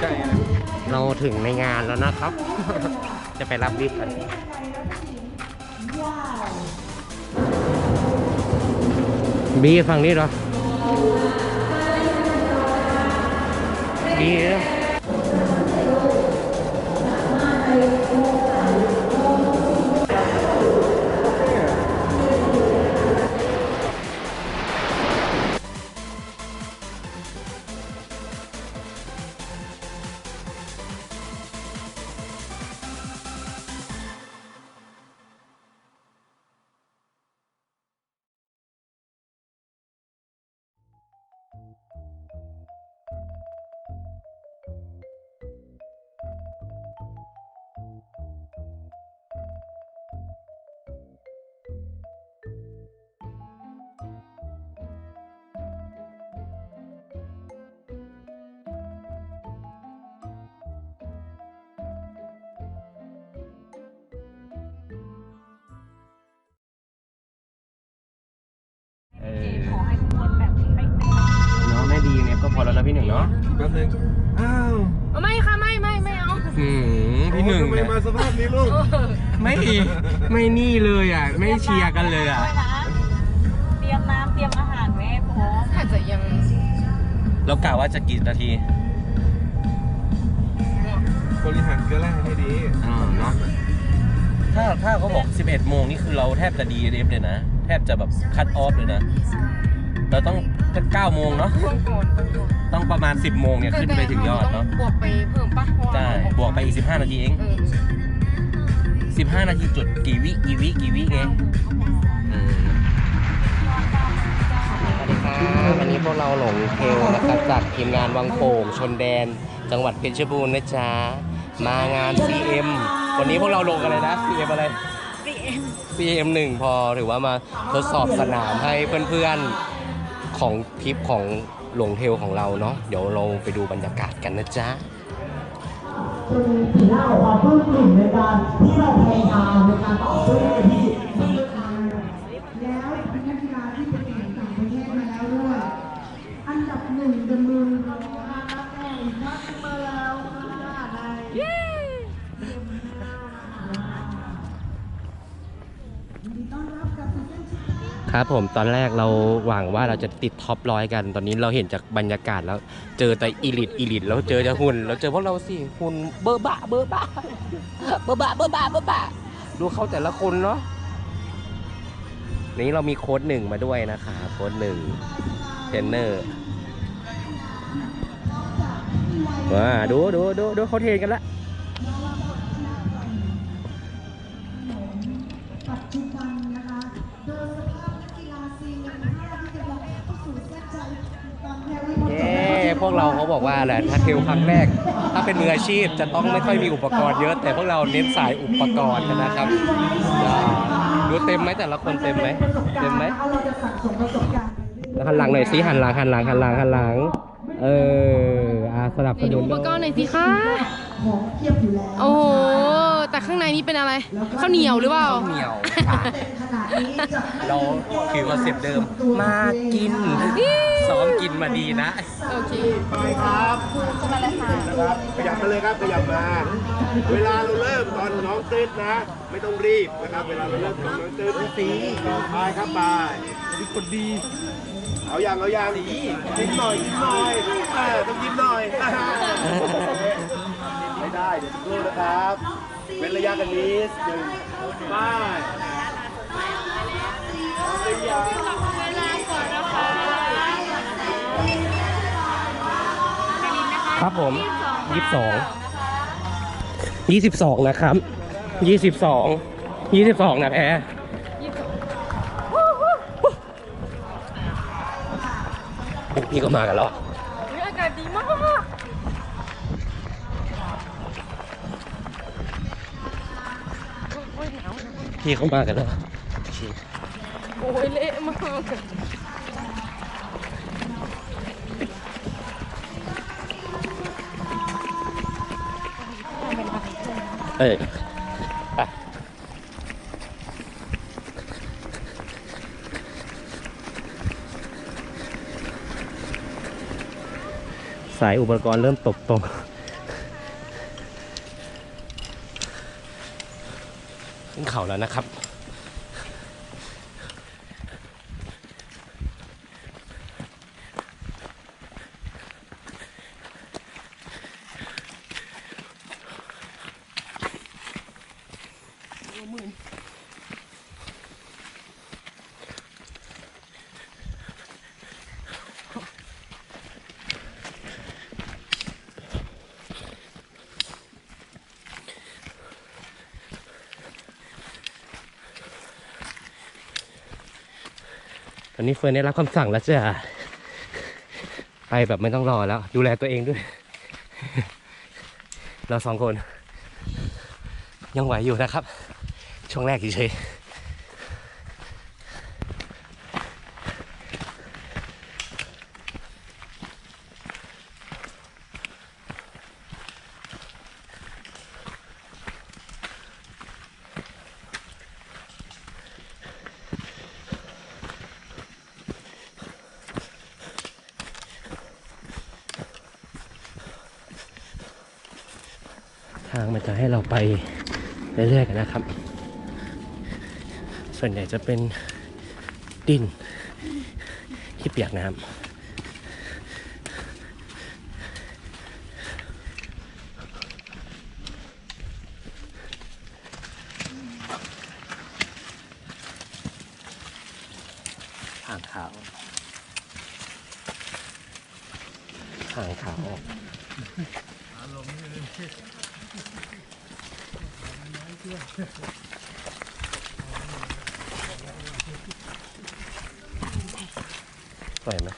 ใกล้นะเราถึงในงานแล้วนะครับ จะไปรับวิกกันบีฝั่งนี้เหรอบีเหรอ ก็พอแล้วนะพี่หนึ่งเนาะแป๊บนึงอ้าวไม่ค่ะไม่ไม่ไม่เอาอืมพี่หนึ่งทำไมเนี่ยมาสภาพนี้ลูกไม่ไม่นี่เลยอะ ไม่เชียร์กันเลยอะ เตรียมน้ำเตรียมอาหารไว้ให้พร้อมอาจจะยังเรากะว่าจะกี่นาทีบริหารเกลือแร่ให้ดีอ่าเนาะถ้าถ้าเขาบอก 11 โมงนี่คือเราแทบจะดีเดฟเลยนะ แทบจะแบบคัตออฟเลยนะ เราต้องก็9โมงเนาะช่วงก่อนต้องประมาณ 10 โมงเนี่ยขึ้นไปถึงยอดเนาะบวกไปเพิ่มปะเพราะว่าใช่บวกไปอีก 15 นาทีเองเออ15 นาทีจุดกี่วิกี่วิกี่วิไงอืมสวัสดีครับวันนี้พวกเราหลงเทลนะครับจากทีมงานวังโป่งชนแดน จังหวัดเพชรบูรณ์นะจ๊ะ มางาน CM วันนี้พวกเราลงอะไรนะ CM อะไร CM 1พอถือว่ามาทดสอบสนามให้เพื่อนๆ ของทริปของหลงเทลของเราเนาะเดี๋ยวเราไปดูบรรยากาศกันนะจ๊ะเป็นผีหน้าของความปลื้มปริ่มในการที่เราพยายามในการต่อสู้ในที่สุดแล้วเป็นนักกีฬาที่ไปแข่งต่างประเทศมาแล้วด้วย อันดับหนึ่งเดอะมือเรามาแข่งนัดมาแล้วค่ะในยินดีต้อนรับกับซีซั่นที่ ครับผมตอนแรกเราหวังว่าเราจะติดท็อปร้อยกัน ตอนนี้เราเห็นจากบรรยากาศแล้ว เจอแต่อีลิทอีลิทแล้วเจอแต่หุ่นแล้วเจอพวกเราสิหุ่นเบอร์บะเบอร์บะเบอร์บะเบอร์บะเบอร์บะดูเขาแต่ละคนเนาะนี้เรามีโค้ดหนึ่งมาด้วยนะคะโค้ดหนึ่งเทรนเนอร์ว้าดูดูดูดูเขาเทรนกันละปัจจุบันนะคะ เข้าสู่เส้นชัยตอนแรกที่เย้พวกเราเขาบอกว่าแหละถ้าเทรลครั้งแรก ถ้าเป็นมืออาชีพจะต้องไม่ค่อยมีอุปกรณ์เยอะ แต่พวกเราเน้นสายอุปกรณ์กันนะครับอ่าดูเต็มไหมแต่ละคนเต็มไหมเต็มไหมเราจะสั่งสมประสบการณ์แล้วหันหลังหน่อยสิหันหลังหันหลังหันหลังหันหลัง เอออาสลับไหสนดูนุนอุปกรณ์หน่อยสิคะของเทียบอยู่แล้วโอ้โหแต่ข้างในนี้เป็นอะไรข้าวเหนียวหรือเปล่าเหนียว ขนาดนี้จะไม่เราคือคอนเซ็ปต์เดิม มากินซ้อมกินมาดีนะ โอเคนะครับขยับมาเลยครับขยับมา เวลาเราเริ่มตอนน้องตื้นนะ ไม่ต้องรีบนะครับ เวลาเราเริ่มตอนน้องตื้นสีไปครับไปมีคนดีเอาอย่างเอาอย่างยิ้มหน่อยยิ้มหน่อยอ่าต้องยิ้มหน่อยอ่าไม่ได้เดี๋ยวสักครู่นะครับเว้นระยะกันนิดหนึ่งไปเอาหรือยัง ครับผมยี่สิบสองยี่สิบสองนะครับยี่สิบสองยี่สิบสองนะแพ้พี่ก็มากันแล้วอากาศดีมากพี่เขามากันแล้วโอ้ย เอ้ยไปสายอุปกรณ์เริ่มตกตรงขึ้นเขาแล้วนะครับ นนี้เฟิร์นได้รับคำสั่งแล้วจ้ะไปแบบไม่ต้องรอแล้ว ดูแลตัวเองด้วย เราสองคน ยังไหวอยู่นะครับ ช่วงแรกเฉยๆทางมันจะให้เราไปเรื่อยๆกันนะครับ ส่วนใหญ่จะเป็นดินที่เปียกน้ำห่างขาวห่างขาวสวย ไหม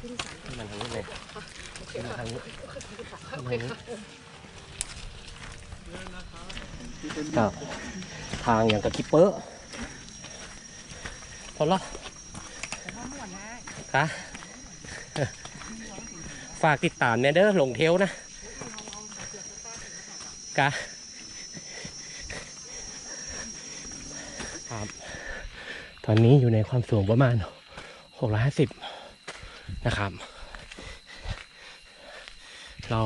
ขึ้นมาทางนี้เลยขึ้นมาทางนี้ขึ้นมาทางนี้ครับทางอย่างกับคิปเปอร์พอละคะฝากติดตามเนี่ยเด้อลงเทลนะกะครับ ตอนนี้อยู่ในความสูงประมาณ 650 นะครับ เรา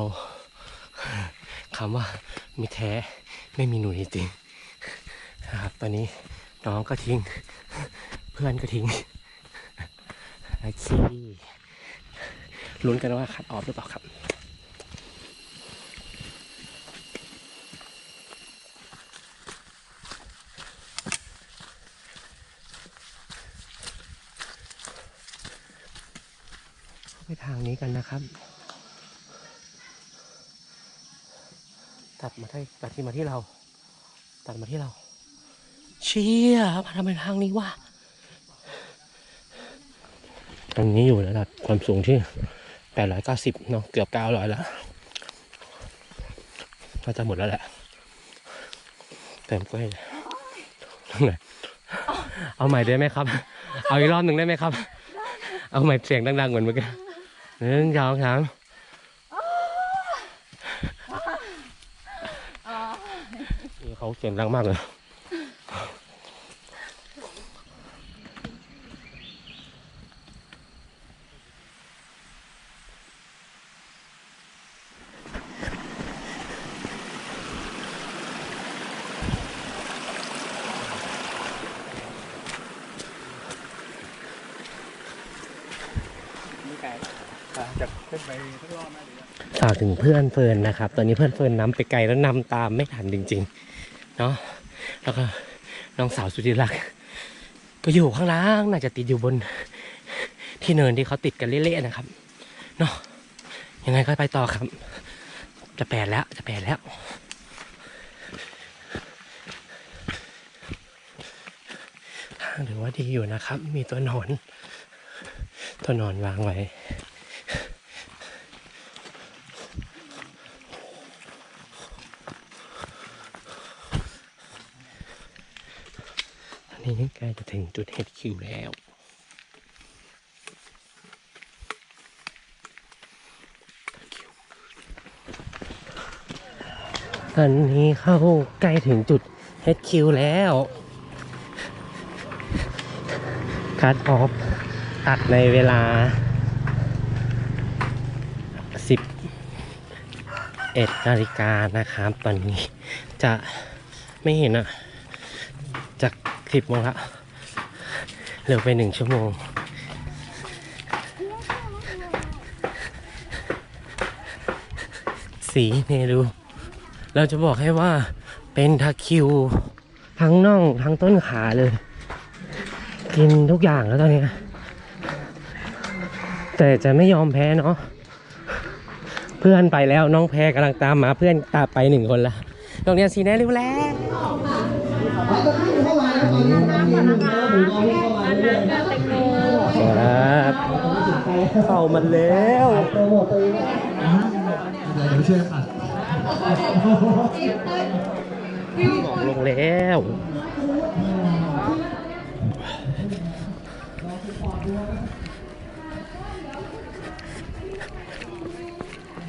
คำว่ามีแท้ไม่มีหนูจริงนะครับ ตอนนี้น้องก็ทิ้ง เพื่อนก็ทิ้งไอคีลุ้นกันว่าคัดออฟหรือเปล่าครับ ไปทางนี้กันนะครับ ตัดมาที่ตัดที่มาที่เรา ตัดมาที่เรา เชี่ยมาทำไมทางนี้วะตอนนี้อยู่ระดับความสูงที่ 890 เนาะเกือบ 900 แล้วน่าจะหมดแล้วแหละเต็มก้อยเลยตรงไหนเอาใหม่ได้ไหมครับ เอาอีกรอบหนึ่งได้ไหมครับ เอาใหม่เสียงดังๆเหมือนเมื่อกี้ หนึ่งสองสามนี่เขาเสียงดังมากเลย จะขึ้นไปทั้งรอบไหมหรือ ฝากถึงเพื่อนเฟิร์นนะครับ ตอนนี้เพื่อนเฟิร์นนำไปไกลแล้วนำตามไม่ทันจริงๆ เนาะแล้วก็น้องสาวสุธิรักษ์ก็อยู่ข้างล่างน่าจะติดอยู่บนที่เนินที่เขาติดกันเละๆนะครับ เนาะยังไงก็ไปต่อครับ จะแปดแล้วจะแปดแล้วทางถือว่าดีอยู่นะครับ มีตัวหนอน ตัวหนอนวางไว้ นี่ใกล้จะถึงจุดเห็ดคิวแล้วตอนนี้เข้าใกล้ถึงจุด HQ แล้วคัดออฟตัดในเวลา 11นาฬิกานะครับ ตอนนี้จะไม่เห็นอะจะ คลิปโมงละเหลือไปหนึ่งชั่วโมง สีเนี่ยดูเราจะบอกให้ว่าเป็นทาคิว ทั้งน่องทั้งต้นขาเลย กินทุกอย่างแล้วตอนนี้ แต่จะไม่ยอมแพ้เนาะเพื่อนไปแล้วน้องแพ้กำลังตามมาเพื่อนตามไปหนึ่งคนละโรงเรียสีแน่ร็วแล้ว ครับเข้ามันแล้วเดี๋ยวช่วยอัดออกลงแล้ว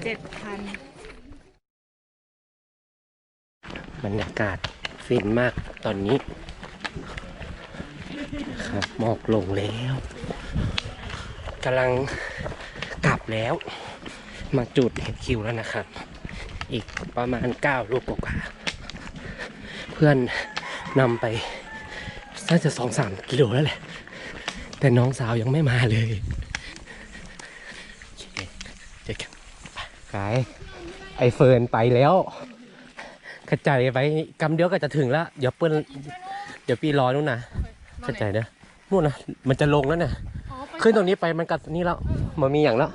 เจ็ดพันบรรยากาศฟินมากตอนนี้ ครับหมอกลงแล้วกำลังกลับแล้ว มาจุดเห็ดคิวแล้วนะครับ อีกประมาณ 9 ลูกกว่าๆเพื่อนนำไปน่าจะสองสามกิโลแล้วแหละ แต่น้องสาวยังไม่มาเลยโอเคเจอกันไปไอเฟิร์นไปแล้วกระจายไปกำเดียวก็จะถึงแล้ว เดี๋ยวเปิ้ล เดี๋ยวปีรอนู่นนะกระจายเด้อนู่นนะมันจะลงแล้วเนี่ยขึ้นตรงนี้ไปมันกัดนี่แล้วมันมีอย่างแล้ว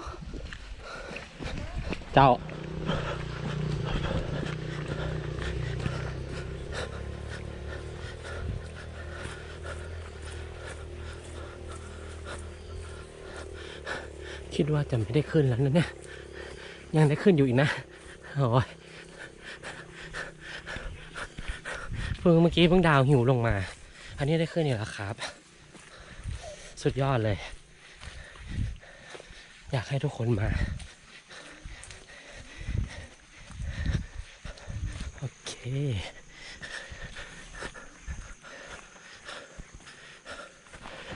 เจ้า คิดว่าจะไม่ได้ขึ้นแล้วนะเนี่ย ยังได้ขึ้นอยู่อีกนะโอ้ย พิ่งเมื่อกี้เพิ่งดาวหิวลงมา อันนี้ได้ขึ้นนี่แล้วครับ สุดยอดเลย อยากให้ทุกคนมา โอเค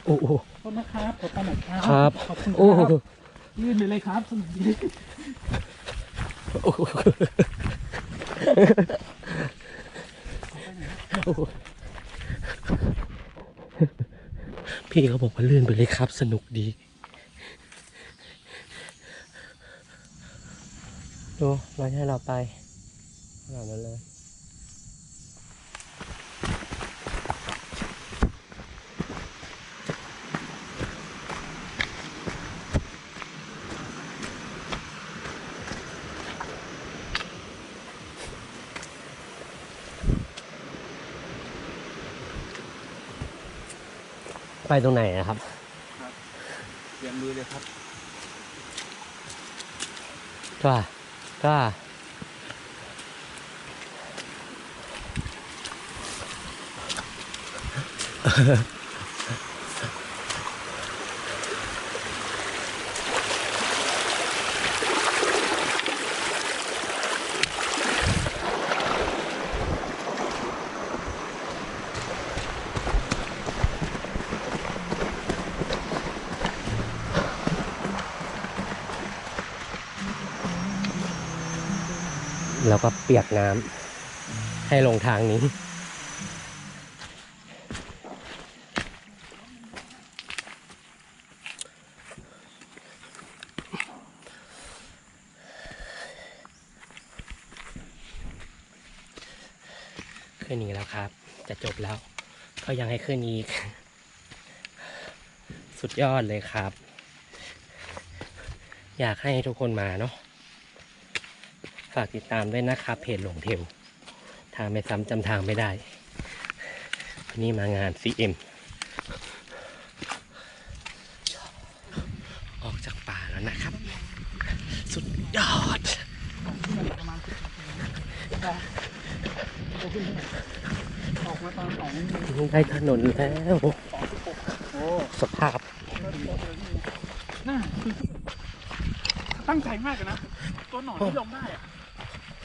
โอ้โหขอบคุณนะครับขอบคุณนะครับครับขอบคุณโอ้คโหรับยื่นไปเลยครับสนุกดี โอ้โหโอ้โห พี่เขาบอกว่าลื่นไปเลยครับ สนุกดีดูมาให้เราไปขนาดนั้นเลย ไปตรงไหนนะครับเตรียมมือเลยครับก็ก็แล้ว ก็เปียกน้ำให้ลงทางนี้ ขึ้นอีกแล้วครับ จะจบแล้ว ก็ยังให้ขึ้นอีก สุดยอดเลยครับ อยากให้ทุกคนมาเนาะ ฝากติดตามด้วยนะครับเพจหลงเทวทางไม่ซ้ำจำทางไม่ได้ วันนี้มางาน CM ออกจากป่าแล้วนะครับ สุดยอดออกมาตอนสองได้ถนนแล้วโอ้สภาพน่าตั้งใจมากเลยนะ ตัวหนอนที่ลงได้อะ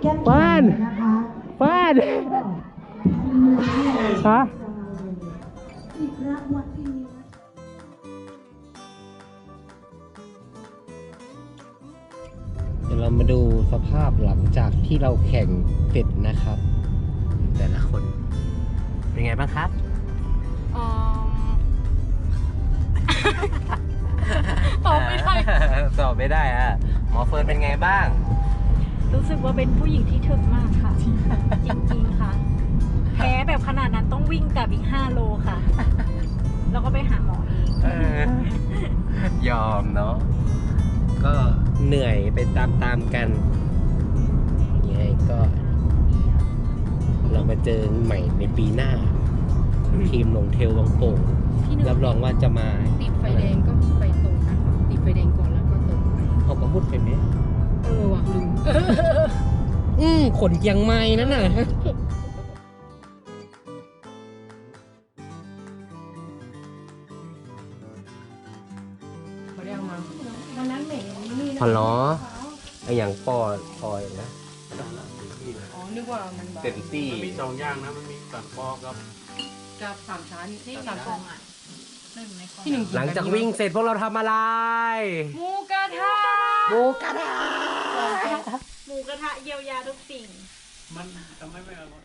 แก้มบ้านนะคะบ้านฮะอีกรางวัลที่มีเดี๋ยวเรามาดูสภาพหลังจากที่เราแข่งเสร็จนะครับ แต่ละคนเป็นไงบ้างครับอ๋อตอบไม่ได้ตอบไม่ได้อะหมอเฟิร์นเป็นไงบ้าง รู้สึกว่าเป็นผู้หญิงที่ถึกมากค่ะ จริงๆค่ะ แพ้แบบขนาดนั้นต้องวิ่งกลับอีก5โลค่ะ แล้วก็ไปหาหมอเองเออยอมเนาะก็เหนื่อยไปตามๆกันยังไงก็ เรามาเจอใหม่ในปีหน้า ทีมลงเทลวังโป่งที่หนึ่งรับรองว่าจะมาติดไฟแดงก็ไปตรงนะคะติดไฟแดงก่อนแล้วก็ตรงเขาก็พูดไปไหมเออว่ะลืมอืมขนยังไม่นั่นน่ะเขาได้เอามาพอล้อไออย่างปอปอยนะอ๋อนึกว่ามันแบบเต็มที่มีสองอย่างนะ มันมีสันปอกับกับสามชั้นที่สามกชั้อนงอะหนึ่งในกองที่หนึ่งหลังจากวิ่งเสร็จพวกเราทำอะไรหมูกระทะหมูกระทะ หมูกระทะเยียวยาทุกสิ่ง มันทำให้ไม่อร่อย